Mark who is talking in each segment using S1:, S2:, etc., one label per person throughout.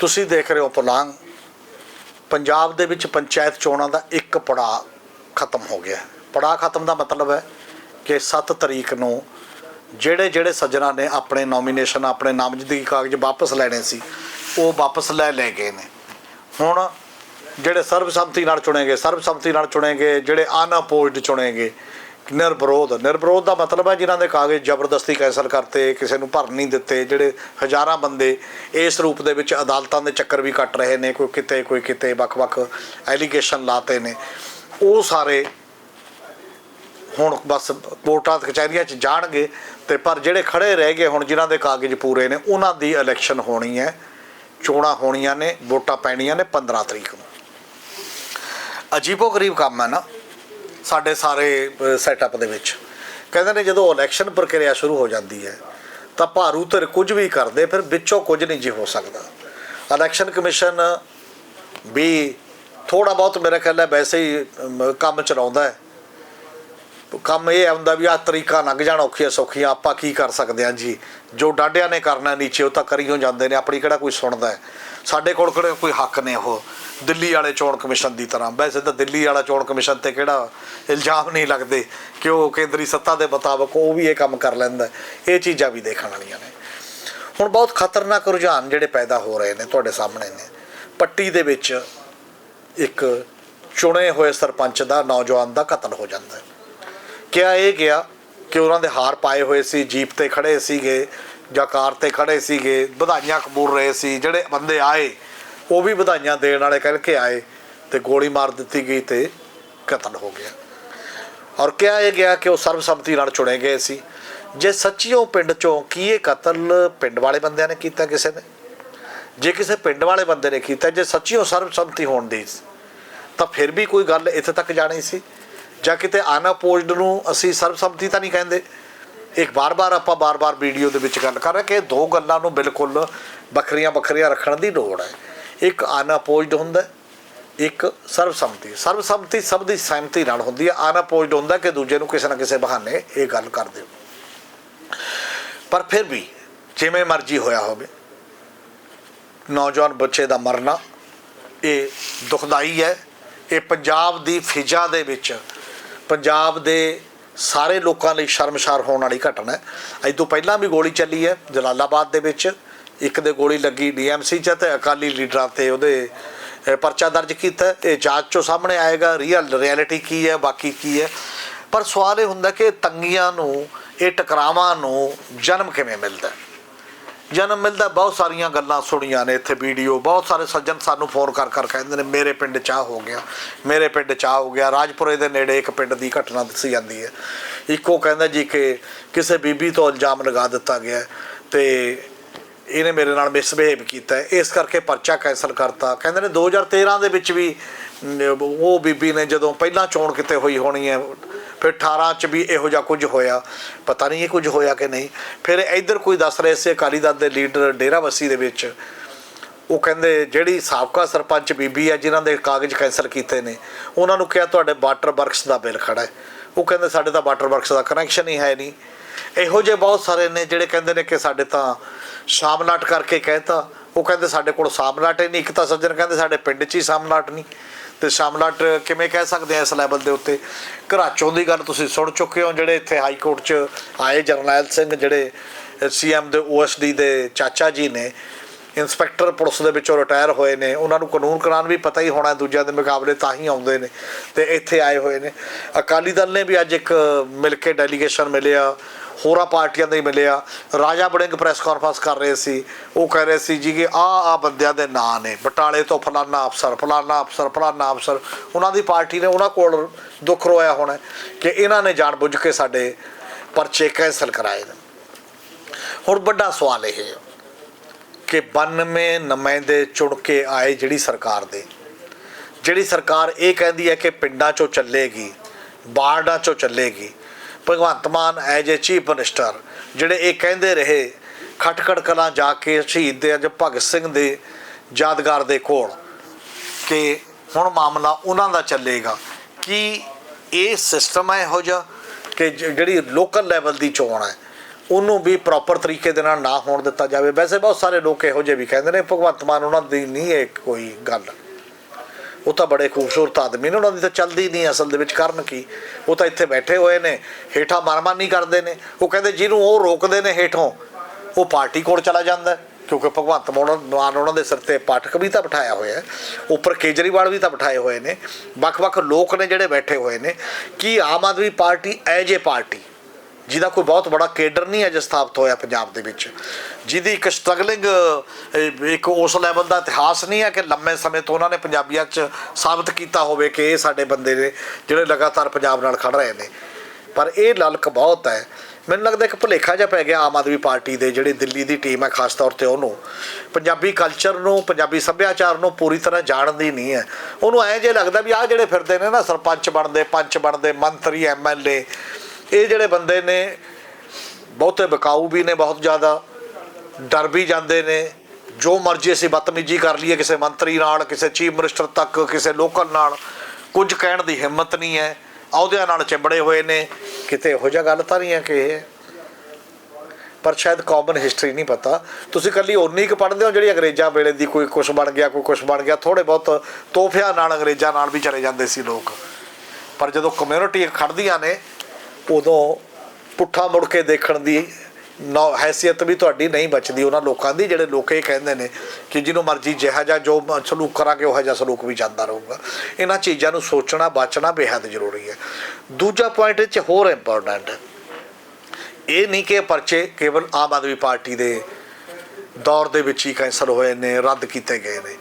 S1: ਤੁਸੀਂ ਦੇਖ ਰਹੇ ਹੋ ਪੁਲਾਂਗ ਪੰਜਾਬ ਦੇ ਵਿੱਚ ਪੰਚਾਇਤ ਚੋਣਾਂ ਦਾ ਇੱਕ ਪੜਾਅ ਖਤਮ ਹੋ ਗਿਆ। ਪੜਾਅ ਖਤਮ ਦਾ ਮਤਲਬ ਹੈ ਕਿ 7 ਤਰੀਕ ਨੂੰ ਜਿਹੜੇ ਜਿਹੜੇ ਸੱਜਣਾ ਨੇ ਆਪਣੇ ਨੋਮੀਨੇਸ਼ਨ ਆਪਣੇ ਨਾਮਜ਼ਦਗੀ ਕਾਗਜ਼ ਵਾਪਸ ਲੈਣੇ ਸੀ, ਉਹ ਵਾਪਸ ਲੈ ਲੈ ਗਏ ਨੇ। ਹੁਣ ਜਿਹੜੇ ਸਰਬਸੰਮਤੀ ਨਾਲ ਚੁਣੇਗੇ ਸਰਬਸੰਮਤੀ ਨਾਲ ਚੁਣੇਗੇ ਜਿਹੜੇ ਅਨਅਪੋਜ਼ਡ ਚੁਣੇਗੇ ਨਿਰਵਿਰੋਧ। ਨਿਰਵਿਰੋਧ ਦਾ ਮਤਲਬ ਹੈ ਜਿਨ੍ਹਾਂ ਦੇ ਕਾਗਜ਼ ਜ਼ਬਰਦਸਤੀ ਕੈਂਸਲ ਕਰਤੇ, ਕਿਸੇ ਨੂੰ ਭਰਨ ਨਹੀਂ ਦਿੱਤੇ, ਜਿਹੜੇ ਹਜ਼ਾਰਾਂ ਬੰਦੇ ਇਸ ਰੂਪ ਦੇ ਵਿੱਚ ਅਦਾਲਤਾਂ ਦੇ ਚੱਕਰ ਵੀ ਕੱਟ ਰਹੇ ਨੇ, ਕੋਈ ਕਿਤੇ ਕੋਈ ਕਿਤੇ ਵੱਖ-ਵੱਖ ਐਲੀਗੇਸ਼ਨ ਲਾਤੇ ਨੇ। ਉਹ ਸਾਰੇ ਹੁਣ ਬਸ ਕੋਰਟਾਂ ਕਚਹਿਰੀਆਂ 'ਚ ਜਾਣਗੇ ਤੇ ਪਰ ਜਿਹੜੇ ਖੜੇ ਰਹਿ ਗਏ ਹੁਣ, ਜਿਨ੍ਹਾਂ ਦੇ ਕਾਗਜ਼ ਪੂਰੇ ਨੇ, ਉਹਨਾਂ ਦੀ ਇਲੈਕਸ਼ਨ ਹੋਣੀ ਹੈ। ਚੋਣਾਂ ਹੋਣੀਆਂ ਨੇ, ਵੋਟਾਂ ਪੈਣੀਆਂ ਨੇ 15 ਤਰੀਕ ਨੂੰ। ਅਜੀਬੋ ਗਰੀਬ ਕੰਮ ਹੈ ਨਾ। ਸਾਡੇ ਸਾਰੇ ਸੈਟਅਪ ਦੇ ਵਿੱਚ। ਕਹਿੰਦੇ ਨੇ ਜਦੋਂ ਇਲੈਕਸ਼ਨ ਪ੍ਰਕਿਰਿਆ ਸ਼ੁਰੂ ਹੋ ਜਾਂਦੀ ਹੈ, ਤਾਂ ਭਾਰੂ ਧਿਰ ਕੁਝ ਵੀ ਕਰਦੇ, ਫਿਰ ਵਿੱਚੋਂ ਕੁਝ ਨਹੀਂ ਜੀ ਹੋ ਸਕਦਾ। ਇਲੈਕਸ਼ਨ ਕਮਿਸ਼ਨ ਵੀ ਥੋੜਾ ਬਹੁਤ ਮੇਰਾ ਖਿਆਲ ਹੈ ਵੈਸੇ ਹੀ ਕੰਮ ਚਲਾਉਂਦਾ ਹੈ। ਕੰਮ ਇਹ ਹੁੰਦਾ ਵੀ ਆਹ ਤਰੀਕਾ ਲੰਘ ਜਾਣ ਔਖੀਆਂ ਸੌਖੀਆਂ, ਆਪਾਂ ਕੀ ਕਰ ਸਕਦੇ ਹਾਂ ਜੀ? ਜੋ ਡਾਡਿਆਂ ਨੇ ਕਰਨਾ ਨੀਚੇ, ਉਹ ਤਾਂ ਕਰੀ ਹੋ ਜਾਂਦੇ ਨੇ, ਆਪਣੀ ਕਿਹੜਾ ਕੋਈ ਸੁਣਦਾ ਹੈ? ਸਾਡੇ ਕੋਲ ਕਿਹੜੇ ਕੋਈ ਹੱਕ ਨੇ ਉਹ? ਦਿੱਲੀ ਵਾਲੇ ਚੋਣ ਕਮਿਸ਼ਨ ਦੀ ਤਰ੍ਹਾਂ। ਵੈਸੇ ਤਾਂ ਦਿੱਲੀ ਵਾਲਾ ਚੋਣ ਕਮਿਸ਼ਨ ਤੇ ਕਿਹੜਾ ਇਲਜ਼ਾਮ ਨਹੀਂ ਲੱਗਦੇ ਕਿ ਉਹ ਕੇਂਦਰੀ ਸੱਤਾ ਦੇ ਮੁਤਾਬਕ ਉਹ ਵੀ ਇਹ ਕੰਮ ਕਰ ਲੈਂਦਾ ਇਹ ਚੀਜ਼ਾਂ ਵੀ ਦੇਖਣ ਵਾਲੀਆਂ ਨੇ। ਹੁਣ ਬਹੁਤ ਖਤਰਨਾਕ ਰੁਝਾਨ ਜਿਹੜੇ ਪੈਦਾ ਹੋ ਰਹੇ ਨੇ ਤੁਹਾਡੇ ਸਾਹਮਣੇ ਨੇ। ਪੱਟੀ ਦੇ ਵਿੱਚ ਇੱਕ ਚੁਣੇ ਹੋਏ ਸਰਪੰਚ ਦਾ ਨੌਜਵਾਨ ਦਾ ਕਤਲ ਹੋ ਜਾਂਦਾ ਹੈ। ਕਿਹਾ ਇਹ ਗਿਆ ਕਿ ਉਹਨਾਂ ਦੇ ਹਾਰ ਪਾਏ ਹੋਏ ਸੀ, ਜੀਪ ਤੇ ਖੜੇ ਸੀਗੇ ਜਾਂ ਕਾਰ ਤੇ ਖੜੇ ਸੀਗੇ, ਵਧਾਈਆਂ ਕਬੂਲ ਰਹੇ ਸੀ, ਜਿਹੜੇ ਬੰਦੇ ਆਏ ਉਹ ਵੀ ਵਧਾਈਆਂ ਦੇਣ ਵਾਲੇ ਕਹਿ ਕੇ ਆਏ ਤੇ ਗੋਲੀ ਮਾਰ ਦਿੱਤੀ ਗਈ ਤੇ ਕਤਲ ਹੋ ਗਿਆ। ਔਰ ਕਿਹਾ ਇਹ ਗਿਆ ਕਿ ਉਹ ਸਰਬਸੰਮਤੀ ਨਾਲ ਚੁਣੇ ਗਏ ਸੀ। ਜੇ ਸੱਚੀਓ ਪਿੰਡ ਚੋਂ ਕੀ ਇਹ ਕਤਲ ਪਿੰਡ ਵਾਲੇ ਬੰਦਿਆਂ ਨੇ ਕੀਤਾ ਕਿਸੇ ਨੇ? ਜੇ ਕਿਸੇ ਪਿੰਡ ਵਾਲੇ ਬੰਦੇ ਨੇ ਕੀਤਾ, ਜੇ ਸੱਚੀਓ ਸਰਬਸੰਮਤੀ ਹੋਣ ਦੀ ਤਾਂ ਫਿਰ ਵੀ ਕੋਈ ਗੱਲ ਇੱਥੇ ਤੱਕ ਜਾਣੀ ਸੀ? ਜਾਂ ਕਿਤੇ ਅਨਅਪੋਜ਼ਡ ਨੂੰ ਅਸੀਂ ਸਰਬਸੰਮਤੀ ਤਾਂ ਨਹੀਂ ਕਹਿੰਦੇ? ਇੱਕ ਬਾਰ-ਬਾਰ ਆਪਾਂ ਬਾਰ-ਬਾਰ ਵੀਡੀਓ ਦੇ ਵਿੱਚ ਗੱਲ ਕਰ ਰਹੇ ਕਿ ਦੋ ਗੱਲਾਂ ਨੂੰ ਬਿਲਕੁਲ ਵੱਖਰੀਆਂ ਵੱਖਰੀਆਂ ਰੱਖਣ ਦੀ ਲੋੜ ਹੈ। ਇੱਕ ਅਨਅਪੋਜ਼ਡ ਹੁੰਦਾ ਹੈ, ਇੱਕ ਸਰਬਸੰਮਤੀ। ਸਰਬਸੰਮਤੀ ਸਭ ਦੀ ਸਹਿਮਤੀ ਨਾਲ ਹੁੰਦੀ ਹੈ। ਅਨਅਪੋਜ਼ਡ ਹੁੰਦਾ ਕਿ ਦੂਜੇ ਨੂੰ ਕਿਸੇ ਨਾ ਕਿਸੇ ਬਹਾਨੇ ਇਹ ਗੱਲ ਕਰ ਦਿਓ। ਪਰ ਫਿਰ ਵੀ ਜਿਵੇਂ ਮਰਜ਼ੀ ਹੋਇਆ ਹੋਵੇ ਨੌਜਵਾਨ ਬੱਚੇ ਦਾ ਮਰਨਾ ਇਹ ਦੁਖਦਾਈ ਹੈ। ਇਹ ਪੰਜਾਬ ਦੀ ਫਿਜ਼ਾ ਦੇ ਵਿੱਚ ਪੰਜਾਬ ਦੇ ਸਾਰੇ ਲੋਕਾਂ ਲਈ ਸ਼ਰਮਸ਼ਾਰ ਹੋਣ ਵਾਲੀ ਘਟਨਾ ਹੈ। ਅੱਜ ਤੋਂ ਪਹਿਲਾਂ ਵੀ ਗੋਲੀ ਚੱਲੀ ਹੈ ਜਲਾਲਾਬਾਦ ਦੇ ਵਿੱਚ। ਇੱਕ ਦੇ ਗੋਲੀ ਲੱਗੀ ਡੀਐਮਸੀ ਚ ਤੇ ਅਕਾਲੀ ਲੀਡਰਾਂ ਤੇ ਉਹਦੇ ਪਰਚਾ ਦਰਜ ਕੀਤਾ। ਹੈ। ਇਹ ਜਾਂਚ ਚੋਂ ਸਾਹਮਣੇ ਆਏਗਾ ਰੀਅਲ ਰਿਐਲਿਟੀ ਕੀ ਹੈ, ਬਾਕੀ ਕੀ ਹੈ। ਪਰ ਸਵਾਲ ਇਹ ਹੁੰਦਾ ਕਿ ਤੰਗੀਆਂ ਨੂੰ, ਇਹ ਟਕਰਾਵਾਂ ਨੂੰ ਜਨਮ ਕਿਵੇਂ ਮਿਲਦਾ? ਜਨਮ ਮਿਲਦਾ, ਬਹੁਤ ਸਾਰੀਆਂ ਗੱਲਾਂ ਸੁਣੀਆਂ ਨੇ ਇੱਥੇ ਵੀਡੀਓ, ਬਹੁਤ ਸਾਰੇ ਸੱਜਣ ਸਾਨੂੰ ਫੋਨ ਕਰ ਕਰ ਕਹਿੰਦੇ ਨੇ, ਮੇਰੇ ਪਿੰਡ ਚਾਹ ਹੋ ਗਿਆ, ਮੇਰੇ ਪਿੰਡ ਚਾਹ ਹੋ ਗਿਆ। ਰਾਜਪੁਰੇ ਦੇ ਨੇੜੇ ਇੱਕ ਪਿੰਡ ਦੀ ਘਟਨਾ ਦੱਸੀ ਜਾਂਦੀ ਹੈ। ਇੱਕੋ ਕਹਿੰਦਾ ਜੀ ਕਿ ਕਿਸੇ ਬੀਬੀ ਤੋਂ ਇਲਜ਼ਾਮ ਲਗਾ ਦਿੱਤਾ ਗਿਆ ਹੈ ਤੇ ਇਹਨੇ ਮੇਰੇ ਨਾਲ ਮਿਸਬਿਹੇਵ ਕੀਤਾ ਇਸ ਕਰਕੇ ਪਰਚਾ ਕੈਂਸਲ ਕਰਤਾ। ਕਹਿੰਦੇ ਨੇ 2013 ਦੇ ਵਿੱਚ ਵੀ ਉਹ ਬੀਬੀ ਨੇ ਜਦੋਂ ਪਹਿਲਾਂ ਚੋਣ ਕਿਤੇ ਹੋਈ ਹੋਣੀ ਹੈ, ਫਿਰ 18 ਚ ਵੀ ਇਹੋ ਜਿਹਾ ਕੁਝ ਹੋਇਆ। ਪਤਾ ਨਹੀਂ ਇਹ ਕੁਝ ਹੋਇਆ ਕਿ ਨਹੀਂ। ਫਿਰ ਇੱਧਰ ਕੋਈ ਦੱਸ ਰਹੇ ਸੀ, ਅਕਾਲੀ ਦਲ ਦੇ ਲੀਡਰ ਡੇਰਾਬੱਸੀ ਦੇ ਵਿੱਚ। ਉਹ ਕਹਿੰਦੇ, ਜਿਹੜੀ ਸਾਬਕਾ ਸਰਪੰਚ ਬੀਬੀ ਹੈ, ਜਿਨ੍ਹਾਂ ਦੇ ਕਾਗਜ਼ ਕੈਂਸਲ ਕੀਤੇ ਨੇ, ਉਹਨਾਂ ਨੂੰ ਕਿਹਾ ਤੁਹਾਡੇ ਵਾਟਰ ਵਰਕਸ ਦਾ ਬਿੱਲ ਖੜਾ ਹੈ। ਉਹ ਕਹਿੰਦੇ, ਸਾਡੇ ਤਾਂ ਵਾਟਰ ਵਰਕਸ ਦਾ ਕਨੈਕਸ਼ਨ ਹੀ ਹੈ ਨਹੀਂ। ਇਹੋ ਜਿਹੇ ਬਹੁਤ ਸਾਰੇ ਨੇ ਜਿਹੜੇ ਕਹਿੰਦੇ ਨੇ ਕਿ ਸਾਡੇ ਤਾਂ ਸ਼ਾਮਨਾਟ ਕਰਕੇ ਕਹਿਤਾ। ਉਹ ਕਹਿੰਦੇ ਸਾਡੇ ਕੋਲ ਸਾਮਨਾਟ ਹੀ ਨਹੀਂ, ਇੱਕ ਤਾਂ ਸੱਜਣ ਕਹਿੰਦੇ ਸਾਡੇ ਪਿੰਡ 'ਚ ਹੀ ਸਾਮਨਾਟ ਨਹੀਂ। ਤੇ ਸ਼ਾਮਲਾਟ ਕਿਵੇਂ ਕਹਿ ਸਕਦੇ ਆ ਇਸ ਲੈਵਲ ਦੇ ਉੱਤੇ? ਘਰਾਚੋਂ ਦੀ ਗੱਲ ਤੁਸੀਂ ਸੁਣ ਚੁੱਕੇ ਹੋ, ਜਿਹੜੇ ਇੱਥੇ ਹਾਈ ਕੋਰਟ 'ਚ ਆਏ ਜਰਨੈਲ ਸਿੰਘ, ਜਿਹੜੇ ਸੀਐਮ ਦੇ ਓਐਸਡੀ ਦੇ ਚਾਚਾ ਜੀ ਨੇ। ਇੰਸਪੈਕਟਰ ਪੁਲਿਸ ਦੇ ਵਿੱਚੋਂ ਰਿਟਾਇਰ ਹੋਏ ਨੇ। ਉਹਨਾਂ ਨੂੰ ਕਾਨੂੰਨ ਕਰਾਨ ਵੀ ਪਤਾ ਹੀ ਹੋਣਾ, ਦੂਜਿਆਂ ਦੇ ਮੁਕਾਬਲੇ ਤਾਂ ਹੀ ਆਉਂਦੇ ਨੇ। ਤੇ ਇੱਥੇ ਆਏ ਹੋਏ ਨੇ। ਅਕਾਲੀ ਦਲ ਨੇ ਵੀ ਅੱਜ ਇੱਕ ਮਿਲ ਕੇ ਡੈਲੀਗੇਸ਼ਨ ਮਿਲਿਆ। ਹੋਰਾਂ ਪਾਰਟੀਆਂ ਦੇ ਹੀ ਮਿਲਿਆ। ਰਾਜਾ ਬੜਿੰਗ ਪ੍ਰੈਸ ਕਾਨਫਰੰਸ ਕਰ ਰਹੇ ਸੀ। ਉਹ ਕਹਿ ਰਹੇ ਸੀ ਜੀ ਕਿ ਆ ਆ ਬੰਦਿਆਂ ਦੇ ਨਾਂ ਨੇ। ਬਟਾਲੇ ਤੋਂ ਫਲਾਨਾ ਅਫਸਰ ਫਲਾਨਾ ਅਫਸਰ ਫਲਾਨਾ ਅਫਸਰ। ਉਹਨਾਂ ਦੀ ਪਾਰਟੀ ਨੇ ਉਹਨਾਂ ਕੋਲ ਦੁੱਖ ਰੋਇਆ ਹੋਣਾ ਕਿ ਇਹਨਾਂ ਨੇ ਜਾਣਬੁੱਝ ਕੇ ਸਾਡੇ ਪਰਚੇ ਕੈਂਸਲ ਕਰਾਏ ਨੇ। ਹੁਣ ਵੱਡਾ ਸਵਾਲ ਇਹ ਹੈ ਕਿ 92 ਨੁਮਾਇੰਦੇ ਚੁਣ ਕੇ ਆਏ ਜਿਹੜੀ ਸਰਕਾਰ ਦੇ। ਜਿਹੜੀ ਸਰਕਾਰ ਇਹ ਕਹਿੰਦੀ ਹੈ ਕਿ ਪਿੰਡਾਂ ਚੋਂ ਚੱਲੇਗੀ ਬਾਰਡਾਂ ਚੋਂ ਚੱਲੇਗੀ Bhagwant Mann as a chief minister ਜਿਹੜੇ ਇਹ ਕਹਿੰਦੇ ਰਹੇ ਖਟਕੜ ਕਲਾਂ ਜਾ ਕੇ ਸ਼ਹੀਦ ਦੇ ਅੱਜ ਭਗਤ ਸਿੰਘ ਦੇ ਯਾਦਗਾਰ ਦੇ ਕੋਲ ਕਿ ਹੁਣ ਮਾਮਲਾ ਉਹਨਾਂ ਦਾ ਚੱਲੇਗਾ। ਕੀ ਇਹ ਸਿਸਟਮ ਹੈ ਇਹੋ ਜਿਹਾ ਕਿ ਜਿਹੜੀ ਲੋਕਲ ਲੈਵਲ ਦੀ ਚੋਣ ਹੈ, ਉਹਨੂੰ ਵੀ ਪ੍ਰੋਪਰ ਤਰੀਕੇ ਦੇ ਨਾਲ ਨਾ ਹੋਣ ਦਿੱਤਾ ਜਾਵੇ? ਵੈਸੇ ਬਹੁਤ ਸਾਰੇ ਲੋਕ ਇਹੋ ਜਿਹੇ ਵੀ ਕਹਿੰਦੇ ਨੇ, ਭਗਵੰਤ ਮਾਨ ਉਹਨਾਂ ਦੀ ਨਹੀਂ ਹੈ ਕੋਈ ਗੱਲ। ਉਹ ਤਾਂ ਬੜੇ ਖੂਬਸੂਰਤ ਆਦਮੀ ਨੇ, ਉਹਨਾਂ ਦੀ ਤਾਂ ਚੱਲਦੀ ਨਹੀਂ ਅਸਲ ਦੇ ਵਿੱਚ ਕਰਨ ਕੀ? ਉਹ ਤਾਂ ਇੱਥੇ ਬੈਠੇ ਹੋਏ ਨੇ, ਹੇਠਾਂ ਮਰਮਾਨੀ ਕਰਦੇ ਨੇ। ਉਹ ਕਹਿੰਦੇ ਜਿਹਨੂੰ ਉਹ ਰੋਕਦੇ ਨੇ ਹੇਠੋਂ, ਉਹ ਪਾਰਟੀ ਕੋਲ ਚਲਾ ਜਾਂਦਾ ਕਿਉਂਕਿ ਭਗਵੰਤ ਮਾਨ ਮਾਨ ਉਹਨਾਂ ਦੇ ਸਿਰ ਤੇ ਪਾਠਕ ਵੀ ਤਾਂ ਬਿਠਾਇਆ ਹੋਇਆ ਹੈ, ਉੱਪਰ ਕੇਜਰੀਵਾਲ ਵੀ ਤਾਂ ਬਿਠਾਏ ਹੋਏ ਨੇ। ਵੱਖ-ਵੱਖ ਲੋਕ ਨੇ ਜਿਹੜੇ ਬੈਠੇ ਹੋਏ ਨੇ, ਕੀ Aam Aadmi party as a party? ਜਿਹਦਾ ਕੋਈ ਬਹੁਤ ਬੜਾ ਕੇਡਰ ਨਹੀਂ ਅਜੇ ਸਥਾਪਿਤ ਹੋਇਆ ਪੰਜਾਬ ਦੇ ਵਿੱਚ, ਜਿਹਦੀ ਇੱਕ ਸਟਰਗਲਿੰਗ ਇੱਕ ਉਸ ਲੈਵਲ ਦਾ ਇਤਿਹਾਸ ਨਹੀਂ ਹੈ ਕਿ ਲੰਮੇ ਸਮੇਂ ਤੋਂ ਉਹਨਾਂ ਨੇ ਪੰਜਾਬੀਆਂ 'ਚ ਸਾਬਤ ਕੀਤਾ ਹੋਵੇ ਕਿ ਇਹ ਸਾਡੇ ਬੰਦੇ ਨੇ ਜਿਹੜੇ ਲਗਾਤਾਰ ਪੰਜਾਬ ਨਾਲ ਖੜ ਰਹੇ ਨੇ। ਪਰ ਇਹ ਲਲਕ ਬਹੁਤ ਹੈ। ਮੈਨੂੰ ਲੱਗਦਾ ਇੱਕ ਭੁਲੇਖਾ ਜਿਹਾ ਪੈ ਗਿਆ ਆਮ ਆਦਮੀ ਪਾਰਟੀ ਦੇ ਜਿਹੜੀ ਦਿੱਲੀ ਦੀ ਟੀਮ ਹੈ, ਖਾਸ ਤੌਰ ਤੇ ਉਹਨੂੰ। ਪੰਜਾਬੀ ਕਲਚਰ ਨੂੰ, ਪੰਜਾਬੀ ਸੱਭਿਆਚਾਰ ਨੂੰ ਪੂਰੀ ਤਰ੍ਹਾਂ ਜਾਣਦੀ ਨਹੀਂ ਹੈ। ਉਹਨੂੰ ਐਂ ਜੇ ਲੱਗਦਾ ਵੀ ਆਹ ਜਿਹੜੇ ਫਿਰਦੇ ਨੇ ਨਾ ਸਰਪੰਚ ਬਣਦੇ, ਪੰਚ ਬਣਦੇ, ਮੰਤਰੀ ਐਮਐਲਏ ਇਹ ਜਿਹੜੇ ਬੰਦੇ ਨੇ, ਬਹੁਤੇ ਬਕਾਊ ਵੀ ਨੇ, ਬਹੁਤ ਜ਼ਿਆਦਾ। ਡਰ ਵੀ ਜਾਂਦੇ ਨੇ। ਜੋ ਮਰਜ਼ੀ ਅਸੀਂ ਬਦਤਮੀਜੀ ਕਰ ਲਈਏ, ਕਿਸੇ ਮੰਤਰੀ ਨਾਲ, ਕਿਸੇ ਚੀਫ ਮਿਨਿਸਟਰ ਤੱਕ, ਕਿਸੇ ਲੋਕਲ ਨਾਲ, ਕੁਝ ਕਹਿਣ ਦੀ ਹਿੰਮਤ ਨਹੀਂ ਹੈ। ਅਹੁਦਿਆਂ ਨਾਲ ਚਿੰਬੜੇ ਹੋਏ ਨੇ। ਕਿਤੇ ਇਹੋ ਜਿਹਾ ਗੱਲ ਤਾਂ ਨਹੀਂ ਹੈ ਕਿ ਇਹ ਪਰ ਸ਼ਾਇਦ ਕਾਮਨ ਹਿਸਟਰੀ ਨਹੀਂ ਪਤਾ। ਤੁਸੀਂ ਕੱਲੀ ਓਨੀ ਕੁ ਪੜ੍ਹਦੇ ਹੋ ਜਿਹੜੀ ਅੰਗਰੇਜ਼ਾਂ ਵੇਲੇ ਦੀ ਕੋਈ ਕੁਛ ਬਣ ਗਿਆ, ਕੋਈ ਕੁਛ ਬਣ ਗਿਆ। ਥੋੜੇ ਬਹੁਤ ਤੋਹਫਿਆਂ ਨਾਲ ਅੰਗਰੇਜ਼ਾਂ ਨਾਲ ਵੀ ਚਲੇ ਜਾਂਦੇ ਸੀ ਲੋਕ। ਪਰ ਜਦੋਂ ਕਮਿਊਨਿਟੀ ਖੜਦੀਆਂ ਨੇ ਉਦੋਂ ਪੁੱਠਾ ਮੁੜ ਕੇ ਦੇਖਣ ਦੀ ਨੌ ਹੈਸੀਅਤ ਵੀ ਤੁਹਾਡੀ ਨਹੀਂ ਬਚਦੀ। ਉਹਨਾਂ ਲੋਕਾਂ ਦੀ ਜਿਹੜੇ ਲੋਕ ਇਹ ਕਹਿੰਦੇ ਨੇ ਕਿ ਜਿਹਨੂੰ ਮਰਜ਼ੀ ਜਿਹਾ ਜਾਂ ਜੋ ਸਲੂਕ ਕਰਾਂਗੇ, ਉਹ ਜਿਹਾ ਸਲੂਕ ਵੀ ਜਾਂਦਾ ਰਹੂਗਾ। ਇਹਨਾਂ ਚੀਜ਼ਾਂ ਨੂੰ ਸੋਚਣਾ, ਬਚਣਾ ਬੇहद ਜ਼ਰੂਰੀ ਹੈ। ਦੂਜਾ ਪੁਆਇੰਟ ਇਹ 'ਚ ਹੋਰ ਇੰਪੋਰਟੈਂਟ ਹੈ। ਇਹ ਨਹੀਂ ਕਿ ਪਰਚੇ ਕੇਵਲ ਆਮ ਆਦਮੀ ਪਾਰਟੀ ਦੇ ਦੌਰ ਦੇ ਵਿੱਚ ਹੀ ਕੈਂਸਲ ਹੋਏ ਨੇ, ਰੱਦ ਕੀਤੇ ਗਏ ਨੇ।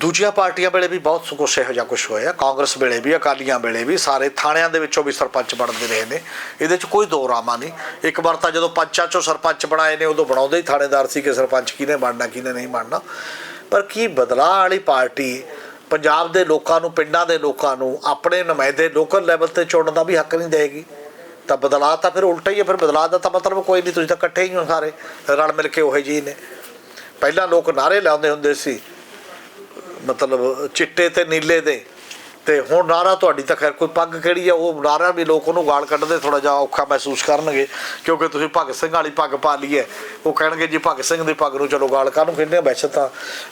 S1: ਦੂਜੀਆਂ ਪਾਰਟੀਆਂ ਵੇਲੇ ਵੀ ਬਹੁਤ ਕੁਛ ਇਹੋ ਜਿਹਾ ਕੁਛ ਹੋਇਆ। ਕਾਂਗਰਸ ਵੇਲੇ ਵੀ, ਅਕਾਲੀਆਂ ਵੇਲੇ ਵੀ, ਸਾਰੇ ਥਾਣਿਆਂ ਦੇ ਵਿੱਚੋਂ ਵੀ ਸਰਪੰਚ ਬਣਦੇ ਰਹੇ ਨੇ। ਇਹਦੇ 'ਚ ਕੋਈ ਦੋ ਰਾਮਾ ਨਹੀਂ। ਇੱਕ ਵਾਰ ਤਾਂ ਜਦੋਂ ਪੰਚਾਂ ਚੋਂ ਸਰਪੰਚ ਬਣਾਏ ਨੇ, ਉਦੋਂ ਬਣਾਉਂਦੇ ਹੀ ਥਾਣੇਦਾਰ ਸੀ ਕਿ ਸਰਪੰਚ ਕਿਹਨੇ ਬਣਨਾ, ਕਿਹਨੇ ਨਹੀਂ ਬਣਨਾ। ਪਰ ਕੀ ਬਦਲਾਅ ਵਾਲੀ ਪਾਰਟੀ ਪੰਜਾਬ ਦੇ ਲੋਕਾਂ ਨੂੰ, ਪਿੰਡਾਂ ਦੇ ਲੋਕਾਂ ਨੂੰ, ਆਪਣੇ ਨੁਮਾਇੰਦੇ ਲੋਕਲ ਲੈਵਲ ਤੇ ਚੁਣਨ ਦਾ ਵੀ ਹੱਕ ਨਹੀਂ ਦੇਗੀ? ਤਾਂ ਬਦਲਾਅ ਤਾਂ ਫਿਰ ਉਲਟਾ ਹੀ ਹੈ। ਫਿਰ ਬਦਲਾਅ ਦਾ ਤਾਂ ਮਤਲਬ ਕੋਈ ਨਹੀਂ, ਤੁਸੀਂ ਤਾਂ ਇਕੱਠੇ ਹੀ ਹੋ ਸਾਰੇ, ਰਲ ਮਿਲ ਕੇ ਉਹੇ ਜੀ ਨੇ। ਪਹਿਲਾਂ ਲੋਕ ਨਾਰੇ ਲਾਉਂਦੇ ਹੁੰਦੇ ਸੀ ਮਤਲਬ ਚਿੱਟੇ ਤੇ ਨੀਲੇ ਦੇ ਤੇ ਹੁਣ ਨਾਰਾ ਤੁਹਾਡੀ ਤਾਂ ਖੈਰ ਕੋਈ ਪੱਗ ਕਿਹੜੀ ਆ ਉਹ ਨਾਰਾ ਵੀ ਲੋਕ ਉਹਨੂੰ ਗਾਲ ਕੱਢਦੇ ਥੋੜਾ ਜਿਹਾ ਔਖਾ ਮਹਿਸੂਸ ਕਰਨਗੇ ਕਿਉਂਕਿ ਤੁਸੀਂ ਭਗਤ ਸਿੰਘ ਵਾਲੀ ਪੱਗ ਪਾ ਲਈ ਹੈ ਉਹ ਕਹਿਣਗੇ ਜੀ ਭਗਤ ਸਿੰਘ ਦੀ ਪੱਗ ਨੂੰ ਚਲੋ ਗਾਲ ਕਾਹਨੂੰ ਕਹਿੰਦੇ ਆ ਵੈਸੇ ਤਾਂ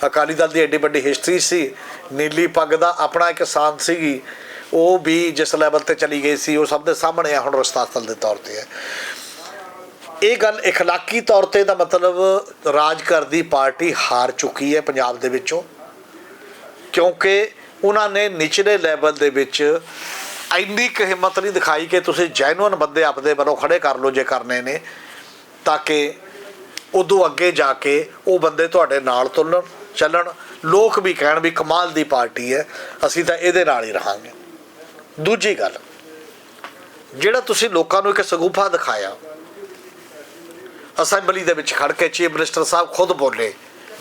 S1: ਅਕਾਲੀ ਦਲ ਦੀ ਐਡੀ ਵੱਡੀ ਹਿਸਟਰੀ ਸੀ ਨੀਲੀ ਪੱਗ ਦਾ ਆਪਣਾ ਇੱਕ ਸਾਂਤ ਸੀਗੀ ਉਹ ਵੀ ਜਿਸ ਲੈਵਲ ਤੇ ਚਲੀ ਗਈ ਸੀ ਉਹ ਸਭ ਦੇ ਸਾਹਮਣੇ ਆ ਹੁਣ ਰਸਤਾਸਲ ਦੇ ਤੌਰ ਤੇ ਹੈ ਇਹ ਗੱਲ اخلاقی ਤੌਰ ਤੇ ਦਾ ਮਤਲਬ ਰਾਜ ਕਰਦੀ ਪਾਰਟੀ ਹਾਰ ਚੁੱਕੀ ਹੈ ਪੰਜਾਬ ਦੇ ਵਿੱਚੋਂ ਕਿਉਂਕਿ ਉਹਨਾਂ ਨੇ ਨਿਚਲੇ ਲੈਵਲ ਦੇ ਵਿੱਚ ਇੰਨੀ ਕੁ ਹਿੰਮਤ ਨਹੀਂ ਦਿਖਾਈ ਕਿ ਤੁਸੀਂ ਜੈਨੂਅਨ ਬੰਦੇ ਆਪਦੇ ਵੱਲੋਂ ਖੜੇ ਕਰ ਲਓ ਜੇ ਕਰਨੇ ਨੇ, ਤਾਂ ਕਿ ਉਦੋਂ ਅੱਗੇ ਜਾ ਕੇ ਉਹ ਬੰਦੇ ਤੁਹਾਡੇ ਨਾਲ ਤੁਲਣ, ਚੱਲਣ। ਲੋਕ ਵੀ ਕਹਿਣ ਵੀ ਕਮਾਲ ਦੀ ਪਾਰਟੀ ਹੈ, ਅਸੀਂ ਤਾਂ ਇਹਦੇ ਨਾਲ ਹੀ ਰਹਾਂਗੇ। ਦੂਜੀ ਗੱਲ, ਜਿਹੜਾ ਤੁਸੀਂ ਲੋਕਾਂ ਨੂੰ ਇੱਕ ਸਗੂਫਾ ਦਿਖਾਇਆ, ਅਸੈਂਬਲੀ ਦੇ ਵਿੱਚ ਖੜ ਕੇ ਚੀਫ ਮਿਨਿਸਟਰ ਸਾਹਿਬ ਖੁਦ ਬੋਲੇ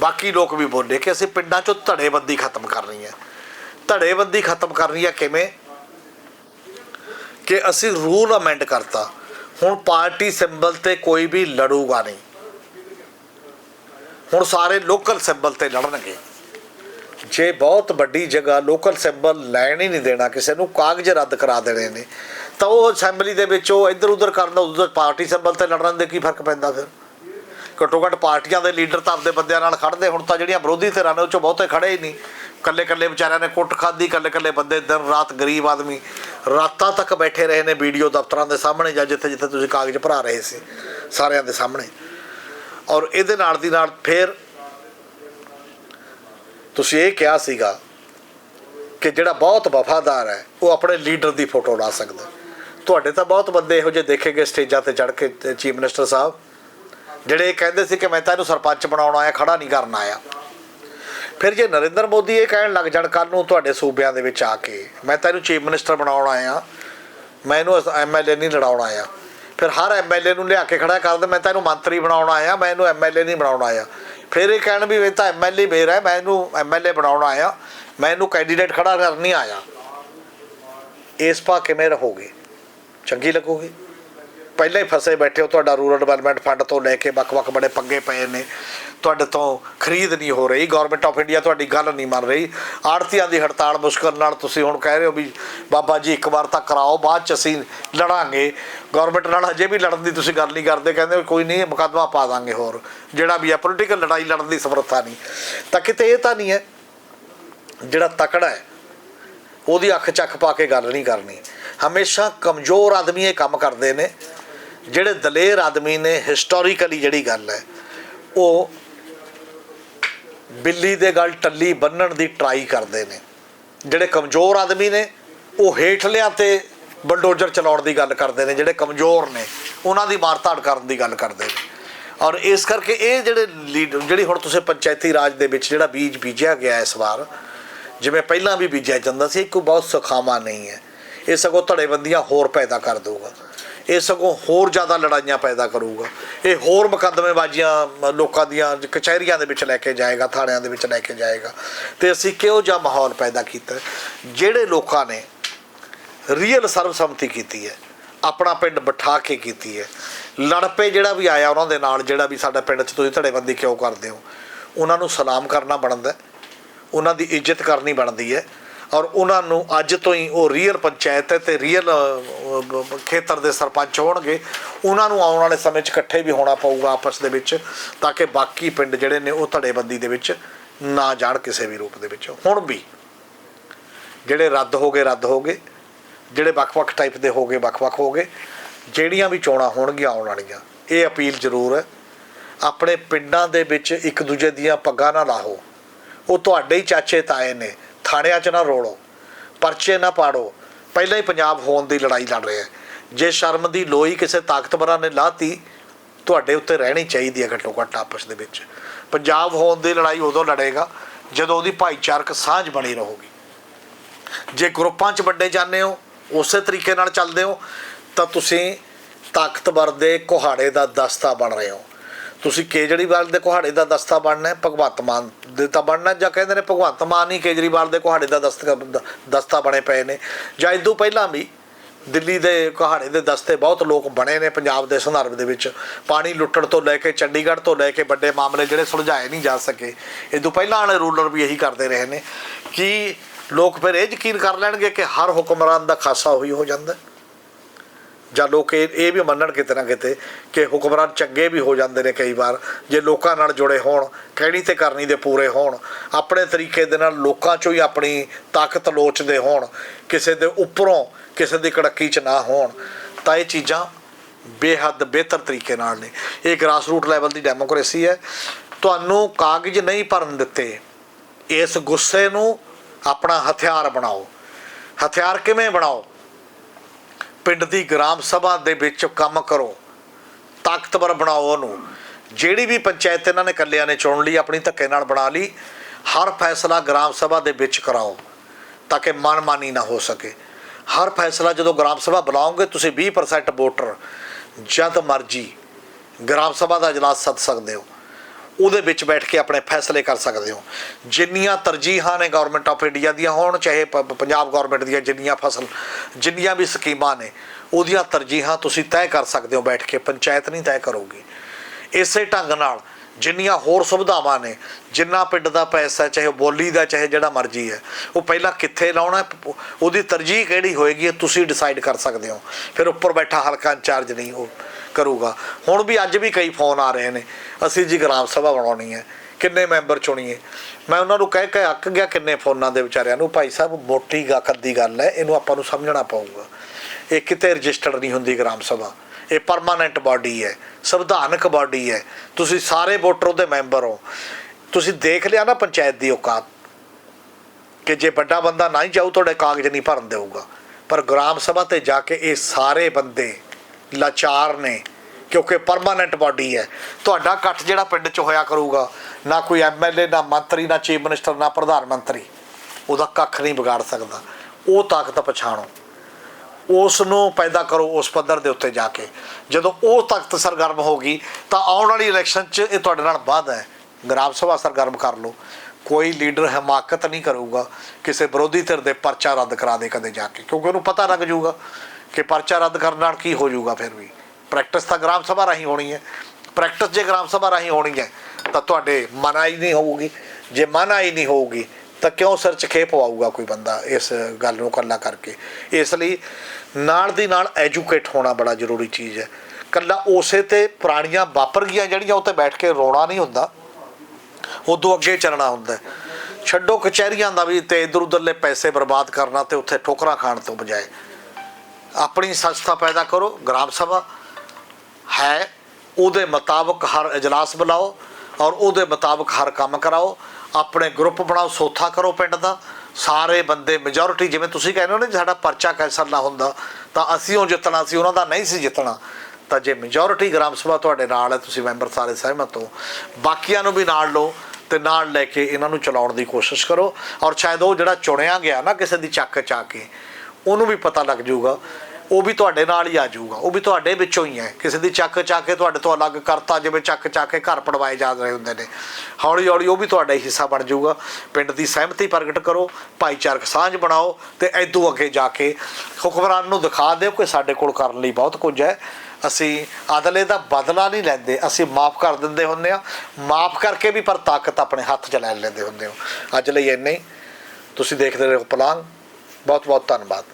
S1: ਬਾਕੀ ਲੋਕ ਵੀ ਬੋਲੇ ਕਿ ਅਸੀਂ ਪਿੰਡਾਂ 'ਚੋਂ ਧੜੇਬੰਦੀ ਖਤਮ ਕਰਨੀ ਹੈ। ਧੜੇਬੰਦੀ ਖਤਮ ਕਰਨੀ ਹੈ ਕਿਵੇਂ? ਕਿ ਅਸੀਂ ਰੂਲ ਅਮੈਂਡ ਕਰਤਾ। ਹੁਣ ਪਾਰਟੀ ਸਿੰਬਲ ਤੇ ਕੋਈ ਵੀ ਲੜੂਗਾ ਨਹੀਂ। ਹੁਣ ਸਾਰੇ ਲੋਕਲ ਸਿੰਬਲ ਤੇ ਲੜਨਗੇ। ਜੇ ਬਹੁਤ ਵੱਡੀ ਜਗ੍ਹਾ ਲੋਕਲ ਸਿੰਬਲ ਲੈਣ ਹੀ ਨਹੀਂ ਦੇਣਾ ਕਿਸੇ ਨੂੰ, ਕਾਗਜ਼ ਰੱਦ ਕਰਾ ਦੇਣੇ ਨੇ। ਤਾਂ ਉਹ ਅਸੈਂਬਲੀ ਦੇ ਵਿੱਚ ਉਹ ਇੱਧਰ ਉੱਧਰ ਕਰਨ ਦਾ ਉਧਰ ਪਾਰਟੀ ਸਿੰਬਲ ਤੇ ਲੜਨ ਦੇ ਕੀ ਫ਼ਰਕ ਪੈਂਦਾ ਫਿਰ? ਘੱਟੋ ਘੱਟ ਪਾਰਟੀਆਂ ਦੇ ਲੀਡਰ ਤਾਂ ਆਪਦੇ ਬੰਦਿਆਂ ਨਾਲ ਖੜਦੇ ਹੁਣ ਤਾਂ ਜਿਹੜੀਆਂ ਵਿਰੋਧੀ ਧਿਰਾਂ ਨੇ ਉਹ ਚੋਂ ਬਹੁਤੇ ਖੜੇ ਹੀ ਨਹੀਂ। ਕੱਲੇ ਕੱਲੇ ਵਿਚਾਰਿਆਂ ਨੇ ਕੁੱਟ ਖਾਦੀ ਕੱਲੇ ਕੱਲੇ ਬੰਦੇ ਦਿਨ ਰਾਤ ਗਰੀਬ ਆਦਮੀ, ਰਾਤਾਂ ਤੱਕ ਬੈਠੇ ਰਹੇ ਨੇ ਵੀਡੀਓ ਦਫ਼ਤਰਾਂ ਦੇ ਸਾਹਮਣੇ ਜਾਂ ਜਿੱਥੇ ਜਿੱਥੇ ਤੁਸੀਂ ਕਾਗਜ਼ ਭਰਾ ਰਹੇ ਸੀ, ਸਾਰਿਆਂ ਦੇ ਸਾਹਮਣੇ। ਔਰ ਇਹਦੇ ਨਾਲ ਦੀ ਨਾਲ ਫਿਰ ਤੁਸੀਂ ਇਹ ਕਿਹਾ ਸੀਗਾ ਕਿ ਜਿਹੜਾ ਬਹੁਤ ਵਫਾਦਾਰ ਹੈ, ਉਹ ਆਪਣੇ ਲੀਡਰ ਦੀ ਫੋਟੋ ਲਾ ਸਕਦਾ। ਤੁਹਾਡੇ ਤਾਂ ਬਹੁਤ ਬੰਦੇ ਇਹੋ ਜਿਹੇ ਦੇਖੇਗੇ ਸਟੇਜਾਂ ਤੇ ਚੜ੍ਹ ਕੇ ਚੀਫ ਮਿਨਿਸਟਰ ਸਾਹਿਬ। ਜਿਹੜੇ ਇਹ ਕਹਿੰਦੇ ਸੀ ਕਿ ਮੈਂ ਤਾਂ ਇਹਨੂੰ ਸਰਪੰਚ ਬਣਾਉਣ ਆਇਆ, ਖੜਾ ਨਹੀਂ ਕਰਨ ਆਇਆ। ਫਿਰ ਜੇ ਨਰਿੰਦਰ ਮੋਦੀ ਇਹ ਕਹਿਣ ਲੱਗ ਜਾਣ ਕੱਲ ਨੂੰ ਤੁਹਾਡੇ ਸੂਬਿਆਂ ਦੇ ਵਿੱਚ ਆ ਕੇ, ਮੈਂ ਤਾਂ ਇਹਨੂੰ ਚੀਫ ਮਿਨਿਸਟਰ ਬਣਾਉਣ ਆਇਆ। ਮੈਂ ਇਹਨੂੰ ਐਮਐਲਏ ਨਹੀਂ ਲੜਾਉਣ ਆਇਆ। ਫਿਰ ਹਰ ਐਮਐਲਏ ਨੂੰ ਲਿਆ ਕੇ ਖੜਾ ਕਰ ਦੇ ਮੈਂ ਤਾਂ ਇਹਨੂੰ ਮੰਤਰੀ ਬਣਾਉਣ ਆਇਆ, ਮੈਂ ਇਹਨੂੰ ਐਮਐਲਏ ਨਹੀਂ ਬਣਾਉਣ ਆਇਆ। ਫਿਰ ਇਹ ਕਹਿਣ ਵੀ ਇਹ ਤਾਂ ਐਮਐਲਏ ਮੇਰਾ ਹੈ, ਮੈਂ ਇਹਨੂੰ ਐਮਐਲਏ ਬਣਾਉਣ ਆਇਆ। ਮੈਂ ਇਹਨੂੰ ਕੈਂਡੀਡੇਟ ਖੜਾ ਕਰਨ ਨਹੀਂ ਆਇਆ। ਇਸ ਪਾ ਕਿਵੇਂ ਰਹੋਗੇ? ਚੰਗੀ ਲੱਗੂਗੀ? ਪਹਿਲਾਂ ਹੀ ਫਸੇ ਬੈਠੇ ਹੋ, ਤੁਹਾਡਾ ਰੂਰਲ ਡਿਵੈਲਪਮੈਂਟ ਫੰਡ ਤੋਂ ਲੈ ਕੇ ਵੱਖ-ਵੱਖ ਬੜੇ ਪੰਗੇ ਪਏ ਨੇ। ਤੁਹਾਡੇ ਤੋਂ ਖਰੀਦ ਨਹੀਂ ਹੋ ਰਹੀ ਗਵਰਨਮੈਂਟ ਆਫ ਇੰਡੀਆ ਤੁਹਾਡੀ ਗੱਲ ਨਹੀਂ ਮੰਨ ਰਹੀ। ਆੜਤੀਆਂ ਦੀ ਹੜਤਾਲ ਮੁਸ਼ਕਲ ਨਾਲ ਤੁਸੀਂ ਹੁਣ ਕਹਿ ਰਹੇ ਹੋ ਵੀ ਬਾਬਾ ਜੀ ਇੱਕ ਵਾਰ ਤਾਂ ਕਰਾਓ, ਬਾਅਦ ਚ ਅਸੀਂ ਲੜਾਂਗੇ। ਗਵਰਨਮੈਂਟ ਨਾਲ ਅਜੇ ਵੀ ਲੜਨ ਦੀ ਤੁਸੀਂ ਗੱਲ ਨਹੀਂ ਕਰਦੇ, ਕਹਿੰਦੇ ਕੋਈ ਨਹੀਂ, ਮੁਕੱਦਮਾ ਪਾ ਦਾਂਗੇ ਹੋਰ। ਜਿਹੜਾ ਵੀ ਆ ਪੋਲੀਟੀਕਲ ਲੜਾਈ ਲੜਨ ਦੀ ਸਮਰੱਥਾ ਨਹੀਂ। ਤਾਂ ਕਿਤੇ ਇਹ ਤਾਂ ਨਹੀਂ ਹੈ, ਜਿਹੜਾ ਤਕੜਾ ਹੈ, ਉਹਦੀ ਅੱਖ ਚੱਕ ਪਾ ਕੇ ਗੱਲ ਨਹੀਂ ਕਰਨੀ। ਹਮੇਸ਼ਾ ਕਮਜ਼ੋਰ ਆਦਮੀ ਇਹ ਕੰਮ ਕਰਦੇ ਨੇ। ਜਿਹੜੇ ਦਲੇਰ ਆਦਮੀ ਨੇ ਹਿਸਟੋਰੀਕਲੀ ਜਿਹੜੀ ਗੱਲ ਹੈ, ਉਹ ਬਿੱਲੀ ਦੇ ਗੱਲ ਟੱਲੀ ਬੰਨਣ ਦੀ ਟਰਾਈ ਕਰਦੇ ਨੇ। ਜਿਹੜੇ ਕਮਜ਼ੋਰ ਆਦਮੀ ਨੇ, ਉਹ ਹੇਠਲਿਆਂ ਤੇ ਬਲਡੋਜ਼ਰ ਚਲਾਉਣ ਦੀ ਗੱਲ ਕਰਦੇ ਨੇ, ਜਿਹੜੇ ਕਮਜ਼ੋਰ ਨੇ, ਉਹਨਾਂ ਦੀ ਮਾਰਤਾੜ ਕਰਨ ਦੀ ਗੱਲ ਕਰਦੇ ਨੇ। ਔਰ ਇਸ ਕਰਕੇ ਇਹ ਜਿਹੜੇ ਲੀਡ ਜਿਹੜੀ ਹੁਣ ਤੁਸੀਂ ਪੰਚਾਇਤੀ ਰਾਜ ਦੇ ਵਿੱਚ ਜਿਹੜਾ ਬੀਜ ਬੀਜਿਆ ਗਿਆ ਇਸ ਵਾਰ, ਜਿਵੇਂ ਪਹਿਲਾਂ ਵੀ ਬੀਜਿਆ ਜਾਂਦਾ ਸੀ, ਇਹ ਕੋਈ ਬਹੁਤ ਸੁਖਾਵਾਂ ਨਹੀਂ ਹੈ। ਇਹ ਸਗੋਂ ਧੜੇਬੰਦੀਆਂ ਹੋਰ ਪੈਦਾ ਕਰ ਦਊਗਾ। ਇਹ ਸਗੋਂ ਹੋਰ ਜ਼ਿਆਦਾ ਲੜਾਈਆਂ ਪੈਦਾ ਕਰੂਗਾ। ਇਹ ਹੋਰ ਮੁਕੱਦਮੇਬਾਜ਼ੀਆਂ ਲੋਕਾਂ ਦੀਆਂ ਕਚਹਿਰੀਆਂ ਦੇ ਵਿੱਚ ਲੈ ਕੇ ਜਾਏਗਾ, ਥਾਣਿਆਂ ਦੇ ਵਿੱਚ ਲੈ ਕੇ ਜਾਏਗਾ। ਤੇ ਅਸੀਂ ਕਿਹੋ ਜਿਹਾ ਮਾਹੌਲ ਪੈਦਾ ਕੀਤਾ? ਜਿਹੜੇ ਲੋਕਾਂ ਨੇ ਰੀਅਲ ਸਰਬਸੰਮਤੀ ਕੀਤੀ ਹੈ, ਆਪਣਾ ਪਿੰਡ ਬਿਠਾ ਕੇ ਕੀਤੀ ਹੈ ਲੜਪੇ ਜਿਹੜਾ ਵੀ ਆਇਆ ਉਹਨਾਂ ਦੇ ਨਾਲ, ਜਿਹੜਾ ਵੀ ਸਾਡਾ ਪਿੰਡ 'ਚ ਤੁਸੀਂ ਧੜੇਬੰਦੀ ਕਿਉਂ ਕਰਦੇ ਹੋ? ਉਹਨਾਂ ਨੂੰ ਸਲਾਮ ਕਰਨਾ ਬਣਦਾ ਉਹਨਾਂ ਦੀ ਇੱਜ਼ਤ ਕਰਨੀ ਬਣਦੀ ਹੈ। ਔਰ ਉਹਨਾਂ ਨੂੰ ਅੱਜ ਤੋਂ ਹੀ ਉਹ ਰੀਅਲ ਪੰਚਾਇਤ ਹੈ ਤੇ ਰੀਅਲ ਖੇਤਰ ਦੇ ਸਰਪੰਚ ਹੋਣਗੇ। ਉਹਨਾਂ ਨੂੰ ਆਉਣ ਵਾਲੇ ਸਮੇਂ 'ਚ ਇਕੱਠੇ ਵੀ ਹੋਣਾ ਪਊਗਾ ਆਪਸ ਦੇ ਵਿੱਚ, ਤਾਂ ਕਿ ਬਾਕੀ ਪਿੰਡ ਜਿਹੜੇ ਨੇ ਉਹ ਧੜੇਬੰਦੀ ਦੇ ਵਿੱਚ ਨਾ ਜਾਣ ਕਿਸੇ ਵੀ ਰੂਪ ਦੇ ਵਿੱਚ। ਹੁਣ ਵੀ ਜਿਹੜੇ ਰੱਦ ਹੋ ਗਏ, ਰੱਦ ਹੋ ਗਏ। ਜਿਹੜੇ ਵੱਖ-ਵੱਖ ਟਾਈਪ ਦੇ ਹੋ ਗਏ, ਵੱਖ-ਵੱਖ ਹੋ ਗਏ। ਜਿਹੜੀਆਂ ਵੀ ਚੋਣਾਂ ਹੋਣਗੀਆਂ ਆਉਣ ਵਾਲੀਆਂ, ਇਹ ਅਪੀਲ ਜ਼ਰੂਰ ਹੈ, ਆਪਣੇ ਪਿੰਡਾਂ ਦੇ ਵਿੱਚ ਇੱਕ ਦੂਜੇ ਦੀਆਂ ਪੱਗਾਂ ਨਾ ਲਾਹੋ। ਉਹ ਤੁਹਾਡੇ ਹੀ ਚਾਚੇ ਤਾਏ ਨੇ ਥਾਣਿਆਂ 'ਚ ਨਾ ਰੋਲੋ, ਪਰਚੇ ਨਾ ਪਾੜੋ। ਪਹਿਲਾਂ ਹੀ ਪੰਜਾਬ ਹੋਣ ਦੀ ਲੜਾਈ ਲੜ ਰਹੇ ਹੈ ਜੇ ਸ਼ਰਮ ਦੀ ਲੋਈ ਕਿਸੇ ਤਾਕਤਵਰਾਂ ਨੇ ਲਾਤੀ, ਤੁਹਾਡੇ ਉੱਤੇ ਰਹਿਣੀ ਚਾਹੀਦੀ ਹੈ ਘੱਟੋ ਘੱਟ ਆਪਸ ਦੇ ਵਿੱਚ। ਪੰਜਾਬ ਹੋਣ ਦੀ ਲੜਾਈ ਉਦੋਂ ਲੜੇਗਾ, ਜਦੋਂ ਉਹਦੀ ਭਾਈਚਾਰਕ ਸਾਂਝ ਬਣੀ ਰਹੂਗੀ। ਜੇ ਗਰੁੱਪਾਂ 'ਚ ਵੱਡੇ ਜਾਂਦੇ ਹੋ, ਉਸੇ ਤਰੀਕੇ ਨਾਲ ਚੱਲਦੇ ਹੋ, ਤਾਂ ਤੁਸੀਂ ਤਾਕਤਵਰ ਦੇ ਕੁਹਾੜੇ ਦਾ ਦਸਤਾ ਬਣ ਰਹੇ ਹੋ। ਤੁਸੀਂ ਕੇਜਰੀਵਾਲ ਦੇ ਕੁਹਾੜੇ ਦਾ ਦਸਤਾ ਬਣਨਾ ਹੈ, ਭਗਵੰਤ ਮਾਨ ਦੇ ਤਾਂ ਬਣਨਾ ਜਾਂ ਕਹਿੰਦੇ ਨੇ ਭਗਵੰਤ ਮਾਨ ਹੀ ਕੇਜਰੀਵਾਲ ਦੇ ਕੁਹਾੜੇ ਦਾ ਦਸਤਾ ਦਸਤਾ ਬਣੇ ਪਏ ਨੇ। ਜਾਂ ਇਦੋਂ ਪਹਿਲਾਂ ਵੀ ਦਿੱਲੀ ਦੇ ਕੁਹਾੜੇ ਦੇ ਦਸਤੇ ਬਹੁਤ ਲੋਕ ਬਣੇ ਨੇ ਪੰਜਾਬ ਦੇ ਸੰਦਰਭ ਦੇ ਵਿੱਚ। ਪਾਣੀ ਲੁੱਟਣ ਤੋਂ ਲੈ ਕੇ ਚੰਡੀਗੜ੍ਹ ਤੋਂ ਲੈ ਕੇ ਵੱਡੇ ਮਾਮਲੇ ਜਿਹੜੇ ਸੁਲਝਾਏ ਨਹੀਂ ਜਾ ਸਕੇ। ਇਹ ਤੋਂ ਪਹਿਲਾਂ ਵਾਲੇ ਰੂਲਰ ਵੀ ਇਹੀ ਕਰਦੇ ਰਹੇ ਨੇ। ਕਿ ਲੋਕ ਫਿਰ ਇਹ ਯਕੀਨ ਕਰ ਲੈਣਗੇ ਕਿ ਹਰ ਹੁਕਮਰਾਨ ਦਾ ਖਾਸਾ ਹੋਈ ਹੋ ਜਾਂਦਾ ਜਾਂ ਲੋਕ ਇਹ ਇਹ ਵੀ ਮੰਨਣ ਕਿਤੇ ਨਾ ਕਿਤੇ ਕਿ ਹੁਕਮਰਾਨ ਚੰਗੇ ਵੀ ਹੋ ਜਾਂਦੇ ਨੇ ਕਈ ਵਾਰ, ਜੇ ਲੋਕਾਂ ਨਾਲ ਜੁੜੇ ਹੋਣ, ਕਹਿਣੀ ਤੇ ਕਰਨੀ ਦੇ ਪੂਰੇ ਹੋਣ, ਆਪਣੇ ਤਰੀਕੇ ਦੇ ਨਾਲ ਲੋਕਾਂ 'ਚੋਂ ਹੀ ਆਪਣੀ ਤਾਕਤ ਲੋਚਦੇ ਹੋਣ, ਕਿਸੇ ਦੇ ਉੱਪਰੋਂ ਕਿਸੇ ਦੀ ਕੜੱਕੀ 'ਚ ਨਾ ਹੋਣ, ਤਾਂ ਇਹ ਚੀਜ਼ਾਂ ਬੇਹੱਦ ਬਿਹਤਰ ਤਰੀਕੇ ਨਾਲ ਨੇ। ਇਹ ਗ੍ਰਾਸ ਰੂਟ ਲੈਵਲ ਦੀ ਡੈਮੋਕ੍ਰੇਸੀ ਹੈ। ਤੁਹਾਨੂੰ ਕਾਗਜ਼ ਨਹੀਂ ਭਰਨ ਦਿੱਤੇ, ਇਸ ਗੁੱਸੇ ਨੂੰ ਆਪਣਾ ਹਥਿਆਰ ਬਣਾਓ। ਹਥਿਆਰ ਕਿਵੇਂ ਬਣਾਓ? ਪਿੰਡ ਦੀ ਗ੍ਰਾਮ ਸਭਾ ਦੇ ਵਿੱਚ ਕੰਮ ਕਰੋ ਤਾਕਤਵਰ ਬਣਾਓ ਉਹਨੂੰ ਜਿਹੜੀ ਵੀ ਪੰਚਾਇਤ ਇਹਨਾਂ ਨੇ ਕੱਲਿਆਂ ਨੇ ਚੁਣ ਲਈ ਆਪਣੀ ਧੱਕੇ ਨਾਲ ਬਣਾ ਲਈ ਹਰ ਫੈਸਲਾ ਗ੍ਰਾਮ ਸਭਾ ਦੇ ਵਿੱਚ ਕਰਾਓ ਤਾਂ ਕਿ ਮਨਮਾਨੀ ਨਾ ਹੋ ਸਕੇ ਹਰ ਫੈਸਲਾ ਜਦੋਂ ਗ੍ਰਾਮ ਸਭਾ ਬੁਲਾਓਗੇ ਤੁਸੀਂ 20% ਵੋਟਰ ਜਦ ਮਰਜੀ ਗ੍ਰਾਮ ਸਭਾ ਦਾ اجلاس ਸੱਦ ਸਕਦੇ ਹੋ ਉਹਦੇ ਵਿੱਚ ਬੈਠ ਕੇ ਆਪਣੇ ਫੈਸਲੇ ਕਰ ਸਕਦੇ ਹੋ। ਜਿੰਨੀਆਂ ਤਰਜੀਹਾਂ ਨੇ ਗਵਰਨਮੈਂਟ ਆਫ ਇੰਡੀਆ ਦੀਆਂ ਹੋਣ, ਚਾਹੇ ਪ- ਪੰਜਾਬ ਗਵਰਨਮੈਂਟ ਦੀਆਂ ਜਿੰਨੀਆਂ ਫਸਲ, ਜਿੰਨੀਆਂ ਵੀ ਸਕੀਮਾਂ ਨੇ, ਉਹਦੀਆਂ ਤਰਜੀਹਾਂ ਤੁਸੀਂ ਤੈਅ ਕਰ ਸਕਦੇ ਹੋ ਬੈਠ ਕੇ, ਪੰਚਾਇਤ ਨਹੀਂ ਤੈਅ ਕਰੋਗੀ। ਇਸੇ ਢੰਗ ਨਾਲ ਜਿੰਨੀਆਂ ਹੋਰ ਸੁਵਿਧਾਵਾਂ ਨੇ, ਜਿੰਨਾ ਪਿੰਡ ਦਾ ਪੈਸਾ ਚਾਹੇ ਉਹ ਬੋਲੀ ਦਾ, ਚਾਹੇ ਜਿਹੜਾ ਮਰਜ਼ੀ ਹੈ, ਉਹ ਪਹਿਲਾਂ ਕਿੱਥੇ ਲਾਉਣਾ ਉਹਦੀ ਤਰਜੀਹ ਕਿਹੜੀ ਹੋਏਗੀ ਤੁਸੀਂ ਡਿਸਾਈਡ ਕਰ ਸਕਦੇ ਹੋ। ਫਿਰ ਉੱਪਰ ਬੈਠਾ ਹਲਕਾ ਇੰਚਾਰਜ ਨਹੀਂ, ਉਹ ਕਰੂਗਾ। ਹੁਣ ਵੀ ਅੱਜ ਵੀ ਕਈ ਫੋਨ ਆ ਰਹੇ ਨੇ। ਅਸੀਂ ਜੀ ਗ੍ਰਾਮ ਸਭਾ ਬਣਾਉਣੀ ਹੈ। ਕਿੰਨੇ ਮੈਂਬਰ ਚੁਣੀਏ। ਮੈਂ ਉਹਨਾਂ ਨੂੰ ਕਹਿ ਕੇ ਅੱਕ ਗਿਆ ਕਿੰਨੇ ਫੋਨਾਂ ਦੇ ਵਿਚਾਰਿਆਂ ਨੂੰ। ਭਾਈ ਸਾਹਿਬ, ਮੋਟੀ ਗੱਕਤ ਦੀ ਗੱਲ ਹੈ। ਇਹਨੂੰ ਆਪਾਂ ਨੂੰ ਸਮਝਣਾ ਪਊਗਾ। ਇਹ ਕਿਤੇ ਰਜਿਸਟਰਡ ਨਹੀਂ ਹੁੰਦੀ ਗ੍ਰਾਮ ਸਭਾ। ਇਹ ਪਰਮਾਨੈਂਟ ਬਾਡੀ ਹੈ। ਸੰਵਿਧਾਨਕ ਬਾਡੀ ਹੈ। ਤੁਸੀਂ ਸਾਰੇ ਵੋਟਰ ਉਹਦੇ ਮੈਂਬਰ ਹੋ। ਤੁਸੀਂ ਦੇਖ ਲਿਆ ਨਾ ਪੰਚਾਇਤ ਦੀ ਔਕਾਤ। ਕਿ ਜੇ ਵੱਡਾ ਬੰਦਾ ਨਹੀਂ ਜਾਊ, ਤੁਹਾਡੇ ਕਾਗਜ਼ ਨਹੀਂ ਭਰਨ ਦੇਊਗਾ। ਪਰ ਗ੍ਰਾਮ ਸਭਾ ਤੇ ਜਾ ਕੇ ਇਹ ਸਾਰੇ ਬੰਦੇ ਲਾਚਾਰ ਨੇ, ਕਿਉਂਕਿ ਪਰਮਾਨੈਂਟ ਬਾਡੀ ਹੈ। ਤੁਹਾਡਾ ਇਕੱਠ ਜਿਹੜਾ ਪਿੰਡ 'ਚ ਹੋਇਆ ਕਰੂਗਾ, ਨਾ ਕੋਈ ਐਮਐਲਏ ਨਾ ਮੰਤਰੀ, ਨਾ ਚੀਫ ਮਿਨਿਸਟਰ ਨਾ ਪ੍ਰਧਾਨ ਮੰਤਰੀ, ਉਹਦਾ ਕੱਖ ਨਹੀਂ ਵਿਗਾੜ ਸਕਦਾ। ਉਹ ਤਾਕਤ ਪਛਾਣੋ। ਉਸ ਨੂੰ ਪੈਦਾ ਕਰੋ ਉਸ ਪੱਧਰ ਦੇ ਉੱਤੇ ਜਾ ਕੇ। ਜਦੋਂ ਉਹ ਤਾਕਤ ਸਰਗਰਮ ਹੋ ਗਈ ਤਾਂ ਆਉਣ ਵਾਲੀ ਇਲੈਕਸ਼ਨ 'ਚ ਇਹ ਤੁਹਾਡੇ ਨਾਲ ਵੱਧ ਹੈ। ਗ੍ਰਾਮ ਸਭਾ ਸਰਗਰਮ ਕਰ ਲਓ। ਕੋਈ ਲੀਡਰ ਹਮਾਕਤ ਨਹੀਂ ਕਰੂਗਾ ਕਿਸੇ ਵਿਰੋਧੀ ਧਿਰ ਦੇ ਪਰਚਾ ਰੱਦ ਕਰਾ ਦੇ ਕਦੇ ਜਾ ਕੇ, ਕਿਉਂਕਿ ਉਹਨੂੰ ਪਤਾ ਲੱਗ ਜਾਊਗਾ ਕਿ ਪਰਚਾ ਰੱਦ ਕਰਨ ਨਾਲ ਕੀ ਹੋ ਜਾਊਗਾ ਫਿਰ ਵੀ। ਪ੍ਰੈਕਟਿਸ ਤਾਂ ਗ੍ਰਾਮ ਸਭਾ ਰਾਹੀਂ ਹੋਣੀ ਹੈ। ਪ੍ਰੈਕਟਿਸ ਜੇ ਗ੍ਰਾਮ ਸਭਾ ਰਾਹੀਂ ਹੋਣੀ ਹੈ, ਤਾਂ ਤੁਹਾਡੇ ਮਨ ਆਈ ਨਹੀਂ ਹੋਊਗੀ। ਜੇ ਮਨ ਆਈ ਨਹੀਂ ਹੋਊਗੀ, ਤਾਂ ਕਿਉਂ ਸਿਰ 'ਚ ਖੇਪ ਆਊਗਾ ਕੋਈ ਬੰਦਾ ਇਸ ਗੱਲ ਨੂੰ ਕੱਲਾ ਕਰਕੇ? ਇਸ ਲਈ ਨਾਲ ਦੀ ਨਾਲ ਐਜੂਕੇਟ ਹੋਣਾ ਬੜਾ ਜ਼ਰੂਰੀ ਚੀਜ਼ ਹੈ। ਕੱਲਾ ਉਸੇ ਤੇ ਪੁਰਾਣੀਆਂ ਵਾਪਰ ਗਈਆਂ ਜਿਹੜੀਆਂ 'ਤੇ ਬੈਠ ਕੇ ਰੋਣਾ ਨਹੀਂ ਹੁੰਦਾ। ਉਦੋਂ ਅੱਗੇ ਚੱਲਣਾ ਹੁੰਦਾ ਛੱਡੋ ਕਚਹਿਰੀਆਂ ਦਾ ਵੀ ਤੇ ਇਧਰ ਉਧਰਲੇ ਪੈਸੇ ਬਰਬਾਦ ਕਰਨਾ ਤੇ ਉੱਥੇ ਠੋਕਰਾਂ ਖਾਣ ਤੋਂ ਬਜਾਏ। ਆਪਣੀ ਸੰਸਥਾ ਪੈਦਾ ਕਰੋ, ਗ੍ਰਾਮ ਸਭਾ। ਹੈ, ਉਹਦੇ ਮੁਤਾਬਕ ਹਰ ਇਜਲਾਸ ਬੁਲਾਓ ਔਰ ਉਹਦੇ ਮੁਤਾਬਕ ਹਰ ਕੰਮ ਕਰਾਓ। ਆਪਣੇ ਗਰੁੱਪ ਬਣਾਓ, ਸੋਥਾ ਕਰੋ ਪਿੰਡ ਦਾ। ਸਾਰੇ ਬੰਦੇ ਮੈਜੋਰਿਟੀ ਜਿਵੇਂ ਤੁਸੀਂ ਕਹਿੰਦੇ ਹੋ ਨਾ ਸਾਡਾ ਪਰਚਾ ਕੈਂਸਲ ਨਾ ਹੁੰਦਾ, ਤਾਂ ਅਸੀਂ ਉਹ ਜਿੱਤਣਾ ਸੀ ਉਹਨਾਂ ਦਾ ਨਹੀਂ ਸੀ ਜਿੱਤਣਾ। ਤਾਂ ਜੇ ਮੈਜੋਰਿਟੀ ਗ੍ਰਾਮ ਸਭਾ ਤੁਹਾਡੇ ਨਾਲ ਹੈ, ਤੁਸੀਂ ਮੈਂਬਰ ਸਾਰੇ ਸਹਿਮਤ ਹੋ। ਬਾਕੀਆਂ ਨੂੰ ਵੀ ਨਾਲ ਲਓ ਤੇ ਨਾਲ ਲੈ ਕੇ ਇਹਨਾਂ ਨੂੰ ਚਲਾਉਣ ਦੀ ਕੋਸ਼ਿਸ਼ ਕਰੋ। ਔਰ ਸ਼ਾਇਦ ਉਹ ਜਿਹੜਾ ਚੁਣਿਆ ਗਿਆ ਨਾ ਕਿਸੇ ਦੀ ਚੱਕ ਚਾ ਕੇ, ਉਹਨੂੰ ਵੀ ਪਤਾ ਲੱਗ ਜਾਊਗਾ ਉਹ ਵੀ ਤੁਹਾਡੇ ਨਾਲ ਹੀ ਆ ਜਾਊਗਾ। ਉਹ ਵੀ ਤੁਹਾਡੇ ਵਿੱਚੋਂ ਹੀ ਹੈ। ਕਿਸੇ ਦੀ ਚੱਕ ਚੱਕ ਕੇ ਤੁਹਾਡੇ ਤੋਂ ਅਲੱਗ ਕਰਤਾ, ਜਿਵੇਂ ਚੱਕ ਚੱਕ ਕੇ ਘਰ ਪੜਵਾਏ ਜਾ ਰਹੇ ਹੁੰਦੇ ਨੇ। ਹੌਲੀ ਹੌਲੀ ਉਹ ਵੀ ਤੁਹਾਡਾ ਹੀ ਹਿੱਸਾ ਬਣ ਜਾਊਗਾ। ਪਿੰਡ ਦੀ ਸਹਿਮਤੀ ਪ੍ਰਗਟ ਕਰੋ, ਭਾਈਚਾਰਕ ਸਾਂਝ ਬਣਾਓ ਤੇ ਐਦੋਂ ਅੱਗੇ ਜਾ ਕੇ ਹੁਕਮਰਾਨ ਨੂੰ ਦਿਖਾ ਦਿਓ ਕਿ ਸਾਡੇ ਕੋਲ ਕਰਨ ਲਈ ਬਹੁਤ ਕੁਝ ਹੈ। ਅਸੀਂ ਅਦਲੇ ਦਾ ਬਦਲਾ ਨਹੀਂ ਲੈਂਦੇ। ਅਸੀਂ ਮਾਫ ਕਰ ਦਿੰਦੇ ਹੁੰਦੇ ਆ ਮਾਫ ਕਰਕੇ ਵੀ ਪਰ ਤਾਕਤ ਆਪਣੇ ਹੱਥ 'ਚ ਲੈ ਲੈਂਦੇ ਹੁੰਦੇ ਹੋ। ਅੱਜ ਲਈ ਇੰਨਾ ਤੁਸੀਂ ਦੇਖਦੇ ਰਹੋ ਪਲਾਂਗ ਬਹੁਤ ਬਹੁਤ ਧੰਨਵਾਦ।